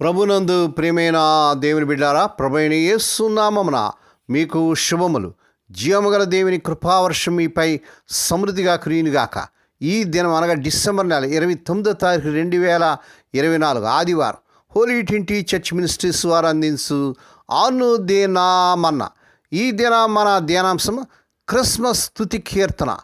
ప్రభునందు ప్రియమైన దేవుని బిడ్డారా ప్రభైన ఏసునామమున మీకు శుభములు. జీవముగల దేవుని కృపావర్షం మీపై సమృద్ధిగా కురియునుగాక. ఈ దినం అనగా డిసెంబర్ నెల ఇరవై తొమ్మిదో తారీఖు రెండు వేల ఇరవై నాలుగు ఆదివారం హోలీ ట్వంటీ చర్చ్ మినిస్ట్రీస్ వారు అందించు ఆను దేనామన్న ఈ దిన మన ధ్యానాంశం క్రిస్మస్ స్తుతి కీర్తన.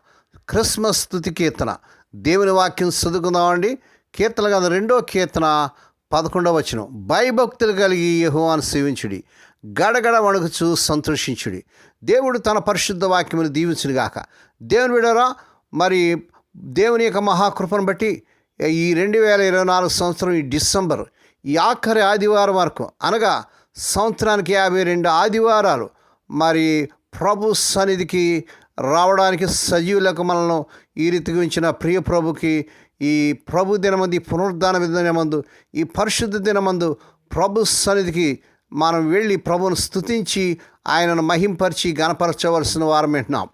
క్రిస్మస్ స్తుతి కీర్తన. దేవుని వాక్యం చదువుకుందామండి. కీర్తన కదా రెండో కీర్తన పదకొండవ వచనం. భయభక్తులు కలిగి యహోవాను సేవించుడి. గడగడ వణుకుచు సంతోషించుడి. దేవుడు తన పరిశుద్ధ వాక్యమును దీవించునుగాక. దేవుని విడరా మరి దేవుని యొక్క మహాకృపను బట్టి ఈ రెండు వేల ఇరవై నాలుగు సంవత్సరం ఈ డిసెంబర్ ఈ ఆఖరి ఆదివారం వరకు అనగా సంవత్సరానికి యాభై రెండు ఆదివారాలు మరి ప్రభు సన్నిధికి రావడానికి సజీవులకు మనల్ని ఈ రీతిగా ఉంచిన ప్రియ ప్రభుకి ఈ ప్రభు దినమందు ఈ పునరుద్ధాన దినమందు ఈ పరిశుద్ధ దినమందు ప్రభు సన్నిధికి మనం వెళ్ళి ప్రభును స్తుతించి ఆయనను మహింపరిచి గణపరచవలసిన వారం వింటున్నాం.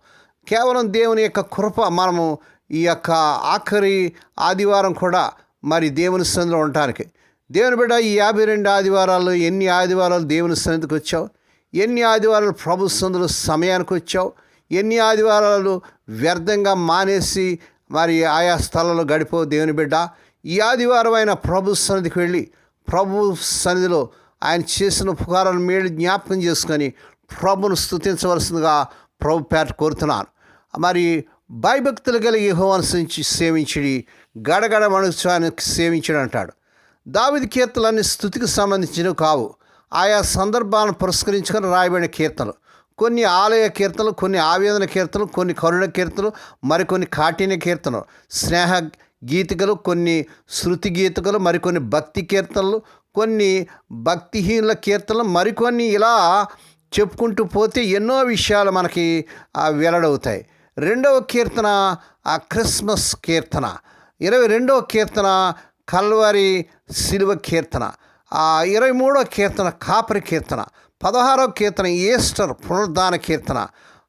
కేవలం దేవుని యొక్క కృప మనము ఈ యొక్క ఆఖరి ఆదివారం కూడా మరి దేవుని సన్నిధిలో ఉండటానికి. దేవుని బిడ్డ ఈ యాభై రెండు ఆదివారాల్లో ఎన్ని ఆదివారాలు దేవుని సన్నిధికి వచ్చావు? ఎన్ని ఆదివారాలు ప్రభు సన్నిధిలో సమయానికి వచ్చావు? ఎన్ని ఆదివారాలు వ్యర్థంగా మానేసి మరి ఆయా స్థలంలో గడిపో దేవుని బిడ్డ. ఈ ఆదివారం ఆయన ప్రభు సన్నిధికి వెళ్ళి ప్రభు సన్నిధిలో ఆయన చేసిన ఉపకారాలను మేలు జ్ఞాపకం చేసుకొని ప్రభును స్థుతించవలసిందిగా ప్రభు పేట కోరుతున్నాను. మరి భయభక్తులు కలిగి యెహోవాను సేవించి గడగడ మనుషానికి సేవించడం అంటాడు. దావిది కీర్తనలన్నీ స్థుతికి సంబంధించినవి కావు. ఆయా సందర్భాలను పురస్కరించుకొని రాయబడిన కీర్తనలు. కొన్ని ఆలయ కీర్తనలు కొన్ని ఆవేదన కీర్తనలు కొన్ని కరుణ కీర్తనలు మరికొన్ని కాఠిన్య కీర్తనలు. స్నేహ గీతికలు కొన్ని శృతి గీతికలు మరికొన్ని భక్తి కీర్తనలు కొన్ని భక్తిహీనుల కీర్తనలు మరికొన్ని ఇలా చెప్పుకుంటూ పోతే ఎన్నో విషయాలు మనకి వెల్లడవుతాయి. రెండవ కీర్తన ఆ క్రిస్మస్ కీర్తన. ఇరవై రెండవ కీర్తన కల్వరి శిలువ కీర్తన. ఆ ఇరవై మూడవ కీర్తన కాపరి కీర్తన. పదహారవ కీర్తన ఈస్టర్ పునరుద్ధాన కీర్తన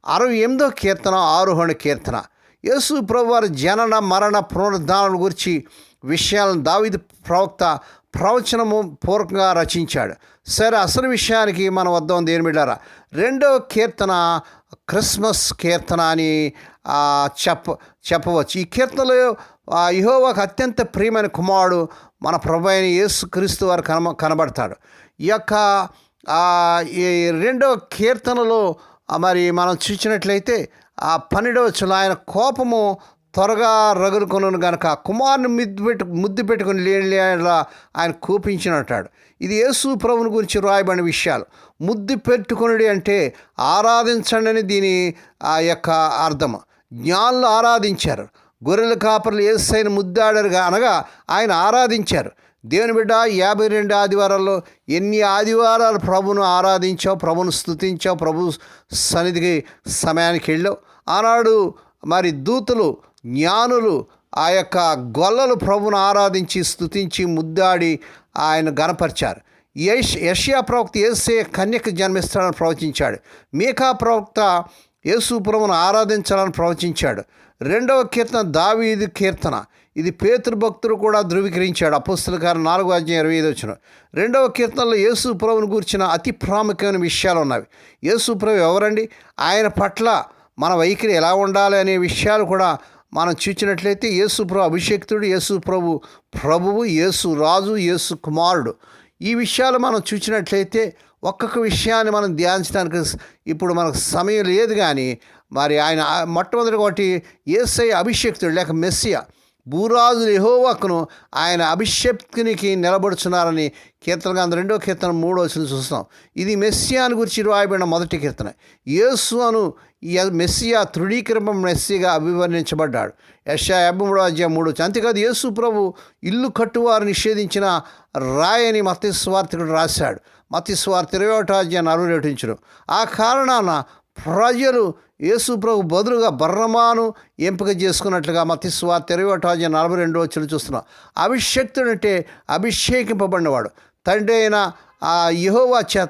అరవై ఎనిమిదవ కీర్తన ఆరోహణ కీర్తన. యేసు ప్రభువారి జనన మరణ పునరుద్ధానం గురించి విషయాలను దావిది ప్రవక్త ప్రవచనము పూర్వకంగా రచించాడు. సరే అసలు విషయానికి మన వద్దాం దేని బిడ్డారా? రెండవ కీర్తన క్రిస్మస్ కీర్తన అని చెప్ప చెప్పవచ్చు. ఈ కీర్తనలో ఆ, ఒక అత్యంత ప్రియమైన కుమారుడు మన ప్రభు అయిన యేసు క్రీస్తు వారు కన కనబడతాడు. ఈ యొక్క ఈ రెండవ కీర్తనలో మరి మనం చూసినట్లయితే ఆ పన్నెండవ ఆయన కోపము త్వరగా రగులుకొను గనక కుమారుని ముద్దు పెట్టు ముద్దు పెట్టుకుని లేనిలా ఆయన కోపించినట్టాడు. ఇది యేసు ప్రభుని గురించి రాయబడిన విషయాలు. ముద్దు పెట్టుకునుడి అంటే ఆరాధించండి అని దీని ఆ యొక్క అర్థం జ్ఞానులు ఆరాధించారు. గొర్రెల కాపర్లు ఏసైన ముద్దాడరుగా అనగా ఆయన ఆరాధించారు. దేవుని బిడ్డ యాభై రెండు ఆదివారాల్లో ఎన్ని ఆదివారాలు ప్రభును ఆరాధించావు ప్రభును స్థుతించావు ప్రభు సన్నిధికి సమయానికి వెళ్ళావు? ఆనాడు మరి దూతలు జ్ఞానులు ఆ యొక్క గొల్లలు ప్రభును ఆరాధించి స్తుతించి ముద్దాడి ఆయన గనపరిచారు యష్ యష్యా ప్రవక్త ఏసే కన్యకు జన్మిస్తాడని ప్రవచించాడు. మీకా ప్రవక్త యేసుప్రభును ఆరాధించాలని ప్రవచించాడు. రెండవ కీర్తన దావీది కీర్తన. ఇది పేతృ భక్తుడు కూడా ధృవీకరించాడు. అపుస్తుల గారు నాలుగో అధ్యాయం ఇరవై ఐదు వచ్చిన రెండవ కీర్తనలో యేసుప్రభుని గురించిన అతి ప్రాముఖ్యమైన విషయాలు ఉన్నవి. యేసుప్రభు ఎవరండి? ఆయన పట్ల మన వైఖరి ఎలా ఉండాలి అనే విషయాలు కూడా మనం చూసినట్లయితే యేసుప్రభు అభిషేక్తుడు యేసుప్రభు ప్రభువు యేసు రాజు యేసు కుమారుడు. ఈ విషయాలు మనం చూసినట్లయితే ఒక్కొక్క విషయాన్ని మనం ధ్యానించడానికి ఇప్పుడు మనకు సమయం లేదు కానీ మరి ఆయన మొట్టమొదటి ఒకటి ఏసై అభిషేక్తుడు లేక మెస్సియా భూరాజు యెహోవాకును ఆయన అభిషేక్తునికి నిలబడుచున్నారని కీర్తన గ్రంథం రెండో కీర్తన మూడో వచ్చిన చూస్తున్నాం ఇది మెస్సియాను గురించి రాయబడిన మొదటి కీర్తన. యేసు అను ఈ మెస్సియా తృఢీకరణ మెస్సిగా అభివర్ణించబడ్డాడు. యశా యాభై అధ్యాయం మూడు వచ్చి. అంతేకాదు యేసు ప్రభు ఇల్లు కట్టువారు నిషేధించిన రాయని మత్తి రాశాడు. మత్తి ఇరవై ఒకటో అధ్యాయం నలుగురు ఆ కారణాన ప్రజలు యేసు ప్రభు బదులుగా బర్రమాను ఎంపిక చేసుకున్నట్లుగా మత్తి స్వార్థ నలభై రెండు వచ్చిన చూస్తున్నాం. అభిషక్తుడు అంటే అభిషేకింపబడినవాడు. తండ్రి అయిన ఆ యహోవా చేత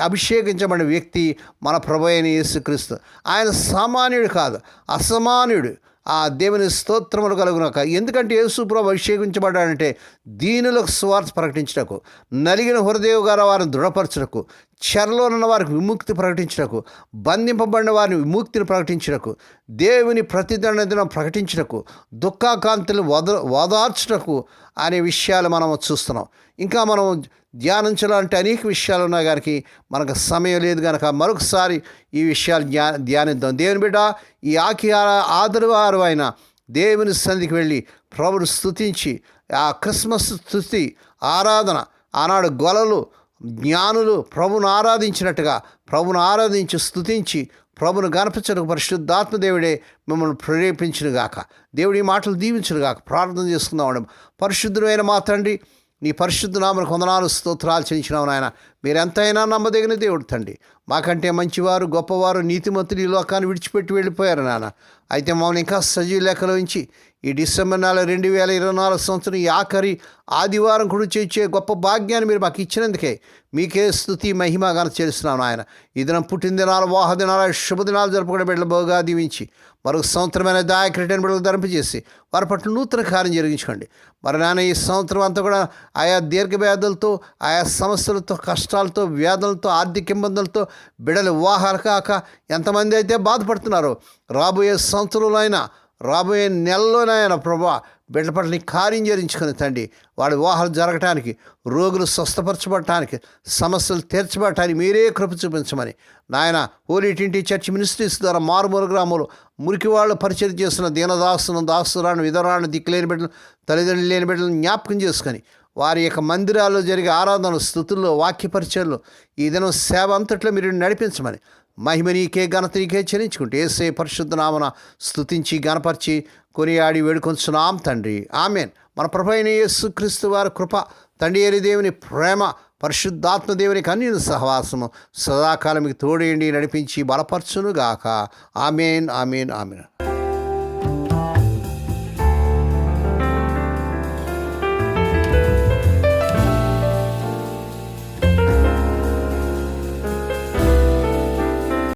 అభిషేకించబడిన వ్యక్తి మన ప్రభు అయిన యేసుక్రీస్తు. ఆయన సామాన్యుడు కాదు అసమాన్యుడు ఆ దేవుని స్తోత్రములు కలుగునక. ఎందుకంటే యేసుప్రభు అభిషేకించబడ్డాడంటే దీనులకు స్వార్థ ప్రకటించటకు నలిగిన హృదయ గారు వారిని దృఢపరచుటకు చెరలో ఉన్న వారికి విముక్తి ప్రకటించటకు బంధింపబడిన వారిని విముక్తిని ప్రకటించటకు దేవుని ప్రతిదండన ప్రకటించటకు దుఃఖాకాంతులు వద ఓదార్చుటకు అనే విషయాలు మనం చూస్తున్నాం. ఇంకా మనం ధ్యానించాలంటే అనేక విషయాలు ఉన్నాయి గారికి మనకు సమయం లేదు కనుక మరొకసారి ఈ విషయాలు ధ్యా ధ్యానిద్దాం. దేవుని బిడ్డ ఈ ఆకి ఆదరవారు అయిన దేవుని సన్నిధికి వెళ్ళి ప్రభుని స్థుతించి ఆ క్రిస్మస్ స్థుతి ఆరాధన ఆనాడు గొలలు జ్ఞానులు ప్రభును ఆరాధించినట్టుగా ప్రభును ఆరాధించి స్థుతించి ప్రభును గణపించడం పరిశుద్ధాత్మ దేవుడే మిమ్మల్ని ప్రేరేపించినగాక. దేవుడి మాటలు దీవించినగాక. ప్రార్థన చేసుకుందాం పరిశుద్ధుడైన మా తండ్రి నీ పరిశుద్ధ నామను కొందనాలు స్తోత్రాలు చెల్లించినావు నాయన. మీరెంతైనా నమ్మదగిన దేవుడు తండ్రి. మాకంటే మంచివారు గొప్పవారు నీతిమంతులు ఈ లోకాన్ని విడిచిపెట్టి వెళ్ళిపోయారు నాన్న అయితే మమ్మల్ని ఇంకా సజీవ లెక్కలో ఉంచి ఈ డిసెంబర్ నెల రెండు వేల ఇరవై నాలుగు సంవత్సరం ఈ ఆఖరి ఆదివారం కూడా చేర్చే గొప్ప భాగ్యాన్ని మీరు మాకు ఇచ్చినందుకే మీకే స్థుతి మహిమగాన చేస్తున్నాను ఆయన ఈ దినం పుట్టినదినాలు వాహదినాలు శుభదినాలు జరుపుకునే బిడ్డలు బోగా దీవించి మరొక సంవత్సరమైన దాయక్రీటైన బిడ్డలు ధరింపజేసి వారి పట్ల నూతన కార్యం జరిగించుకోండి. మరి నాన్న ఈ సంవత్సరం అంతా కూడా ఆయా దీర్ఘ వ్యాధులతో ఆయా సమస్యలతో కష్టాలతో వ్యాధులతో ఆర్థిక ఇబ్బందులతో బిడ్డలు వివాహాలు కాక ఎంతమంది అయితే బాధపడుతున్నారో రాబోయే సంవత్సరంలో రాబోయే నెలలోనైనా ప్రభా బిడ్డ పట్ల నీ కార్యం జరించుకుని తండ్రి వాడి వివాహాలు జరగటానికి రోగులు స్వస్థపరచబడటానికి సమస్యలు తీర్చబడటానికి మీరే కృప చూపించమని. నాయన హోలీ చర్చి చర్చ్ మినిస్ట్రీస్ ద్వారా మారుమూల గ్రామంలో మురికి వాళ్ళు పరిచయం చేస్తున్న దీనదాసును దాసురాను విధరాను దిక్కులేని బిడ్డలు తల్లిదండ్రులు లేని బిడ్డలను జ్ఞాపకం చేసుకొని వారి యొక్క మందిరాల్లో జరిగే ఆరాధన స్థుతుల్లో వాక్య పరిచయాల్లో ఈ దినం సేవ అంతట్లో మీరు నడిపించమని మహిమ నీకే ఘనత నీకే చెల్లించుకుంటే ఏసే పరిశుద్ధ నామన స్తుతించి గణపరిచి కొనియాడి వేడుకొంచున్నాం తండ్రి. ఆమెన్. మన ప్రభు అయిన యేసుక్రీస్తు వారి కృప తండ్రి ఏరి దేవుని ప్రేమ పరిశుద్ధాత్మ దేవునికి అన్ని సహవాసము సదాకాలం మీకు తోడేయండి నడిపించి బలపరచునుగాక. Amen amen amen.